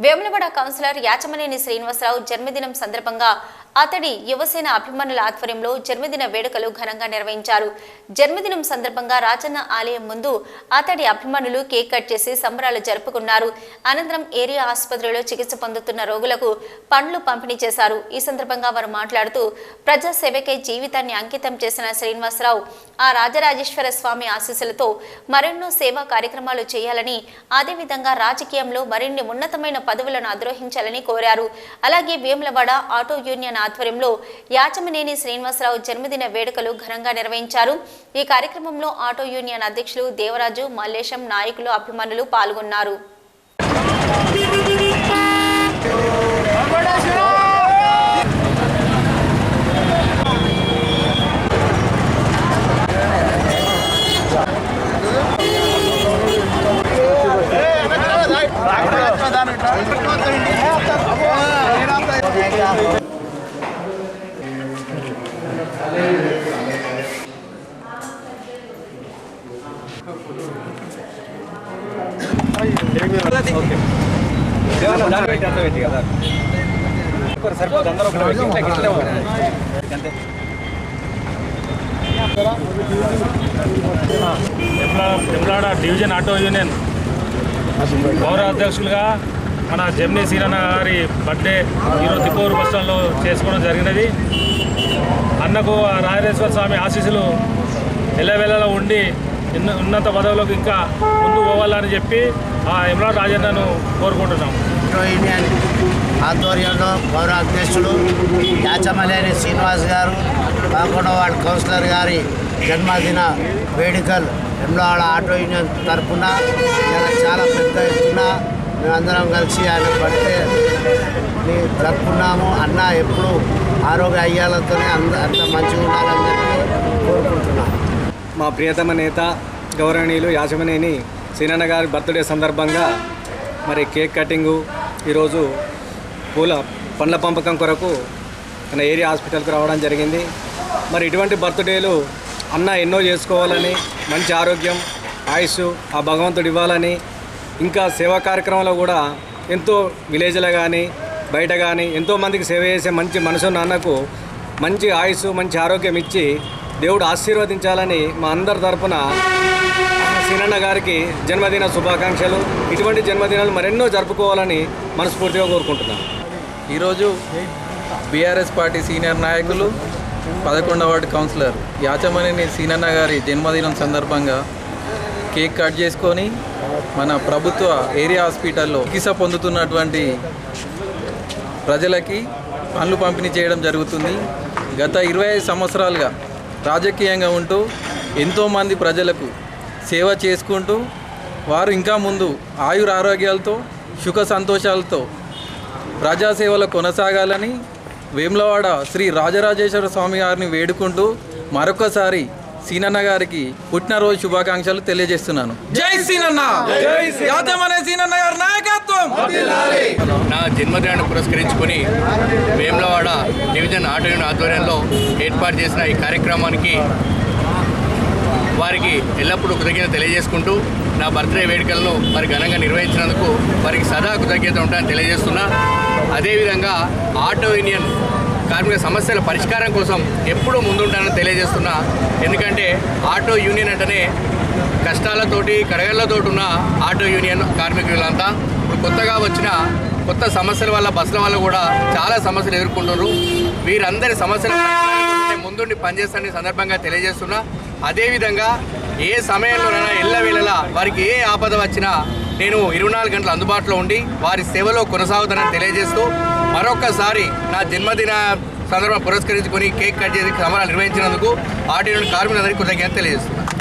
Vemulawada councillor Yachamaneni Srinivasarao జన్మదినం సందర్భంగా అతడి యువసేన అభిమానుల ఆధ్వర్యంలో జన్మదిన వేడుకలు ఘనంగా నిర్వహించారు. జన్మదినం సందర్భంగా రాజన్న ఆలయం ముందు అతడి అభిమానులు కేక్ కట్ చేసి సంబరాలు జరుపుకున్నారు. అనంతరం ఏరియా ఆసుపత్రిలో చికిత్స పొందుతున్న రోగులకు పండ్లు పంపిణీ చేశారు. ఈ సందర్భంగా వారు మాట్లాడుతూ ప్రజాసేవకై జీవితాన్ని అంకితం చేసిన శ్రీనివాసరావు ఆ రాజరాజేశ్వర స్వామి ఆశీస్సులతో మరెన్నో సేవా కార్యక్రమాలు చేయాలని అదేవిధంగా రాజకీయంలో మరిన్ని ఉన్నతమైన పదవులను అధిరోహించాలని కోరారు. అలాగే వేములవాడ ఆటో యూనియన్ ఆధ్వర్యంలో యాచమనేని శ్రీనివాసరావు జన్మదిన వేడుకలు ఘనంగా నిర్వహించారు ఈ కార్యక్రమంలో ఆటో యూనియన్ అధ్యక్షులు దేవరాజు మల్లేశం నాయకులు అభిమానులు పాల్గొన్నారు తెమ్లాడ డివిజన్ ఆటో యూనియన్ గౌరవ అధ్యక్షులుగా మన జమ్ని సీరన్న గారి బర్త్డే ఈరోజు తిప్పూరు బస్ స్టాండ్లో చేసుకోవడం జరిగినది. అన్నకు ఆ స్వామి ఆశీస్సులు ఎల్లవేళలా ఉండి ఉన్నత పదవులకు ఇంకా ముందు పోవాలని చెప్పి ఆ ఇమ్రాన్ రాజన్నను కోరుకుంటున్నాం. ఆటో యూనియన్ ఆధ్వర్యంలో గౌరవ అధ్యక్షుడు యాచమలేని శ్రీనివాస్ గారు కాకుండా వార్డు కౌన్సిలర్ గారి జన్మదిన వేడుకలు వెమ్లవాడ ఆటో యూనియన్ తరఫున చాలా పెద్ద ఎత్తున మేమందరం కలిసి ఆయన పడితే బ్రతుకున్నాము. అన్న ఎప్పుడు ఆరోగ్య అయ్యాలతోనే అంద అంత మంచిగా ఉండాలని చెప్పి కోరుకుంటున్నాను. మా ప్రియతమ నేత గౌరవనీయులు యాజమనేని సీనన్న గారి బర్త్డే సందర్భంగా మరి కేక్ కటింగు ఈరోజు పూల పండ్ల పంపకం కొరకు మన ఏరియా హాస్పిటల్కి రావడం జరిగింది. మరి ఇటువంటి బర్త్డేలు అన్న ఎన్నో చేసుకోవాలని మంచి ఆరోగ్యం ఆయుష్ ఆ భగవంతుడు ఇవ్వాలని ఇంకా సేవా కార్యక్రమంలో కూడా ఎంతో విలేజ్లో కానీ బయట కానీ ఎంతోమందికి సేవ చేసే మంచి మనసు నాన్నకు మంచి ఆయుస్సు మంచి ఆరోగ్యం ఇచ్చి దేవుడు ఆశీర్వదించాలని మా అందరి తరపున సీనన్న గారికి జన్మదిన శుభాకాంక్షలు. ఇటువంటి జన్మదినాలు మరెన్నో జరుపుకోవాలని మనస్ఫూర్తిగా కోరుకుంటున్నాను. ఈరోజు బీఆర్ఎస్ పార్టీ సీనియర్ నాయకులు పదకొండవ వార్డు కౌన్సిలర్ యాచమనేని సీనన్న గారి జన్మదినం సందర్భంగా కేక్ కట్ చేసుకొని మన ప్రభుత్వ ఏరియా హాస్పిటల్లో చికిత్స పొందుతున్నటువంటి ప్రజలకి పనులు పంపిణీ చేయడం జరుగుతుంది. గత ఇరవై ఐదు సంవత్సరాలుగా రాజకీయంగా ఉంటూ ఎంతోమంది ప్రజలకు సేవ చేసుకుంటూ వారు ఇంకా ముందు ఆయుర ఆరోగ్యాలతో సుఖ సంతోషాలతో ప్రజాసేవలు కొనసాగాలని వేములవాడ శ్రీ రాజరాజేశ్వర స్వామి గారిని వేడుకుంటూ మరొకసారి సీనన్న గారికి పుట్టినరోజు శుభాకాంక్షలు తెలియజేస్తున్నాను. జై సీనన్న! యాదమనే సీనన్న! గారి నాయకత్వం! నా జన్మదినాన్ని పురస్కరించుకొని వేములవాడ డివిజన్ ఆటో యూనియన్ ఆధ్వర్యంలో ఏర్పాటు చేసిన ఈ కార్యక్రమానికి వారికి ఎల్లప్పుడూ కృతజ్ఞత తెలియజేసుకుంటూ నా బర్త్డే వేడుకలను మరి ఘనంగా నిర్వహించినందుకు వారికి సదా కృతజ్ఞత ఉంటానని తెలియజేస్తున్నా. అదేవిధంగా ఆటో యూనియన్ కార్మిక సమస్యల పరిష్కారం కోసం ఎప్పుడూ ముందుంటానని తెలియజేస్తున్నా. ఎందుకంటే ఆటో యూనియన్ అంటేనే కష్టాలతోటి కడగళ్ళతోటి ఉన్న ఆటో యూనియన్ కార్మికులంతా. ఇప్పుడు కొత్తగా వచ్చిన కొత్త సమస్యల వల్ల బస్సుల వల్ల కూడా చాలా సమస్యలు ఎదుర్కొంటున్నారు. వీరందరి సమస్యల ముందుండి పనిచేస్తానని సందర్భంగా తెలియజేస్తున్నా. అదేవిధంగా ఏ సమయంలోనైనా ఎల్లవేళలా వారికి ఏ ఆపద వచ్చినా నేను ఇరవై నాలుగు గంటలు అందుబాటులో ఉండి వారి సేవలో కొనసాగుతానని తెలియజేస్తూ మరొకసారి నా జన్మదిన సందర్భం పురస్కరించుకొని కేక్ కట్ చేసి సమారాలు నిర్వహించినందుకు ఆటో కార్మికులందరికీ కృతజ్ఞత తెలియజేస్తున్నాను.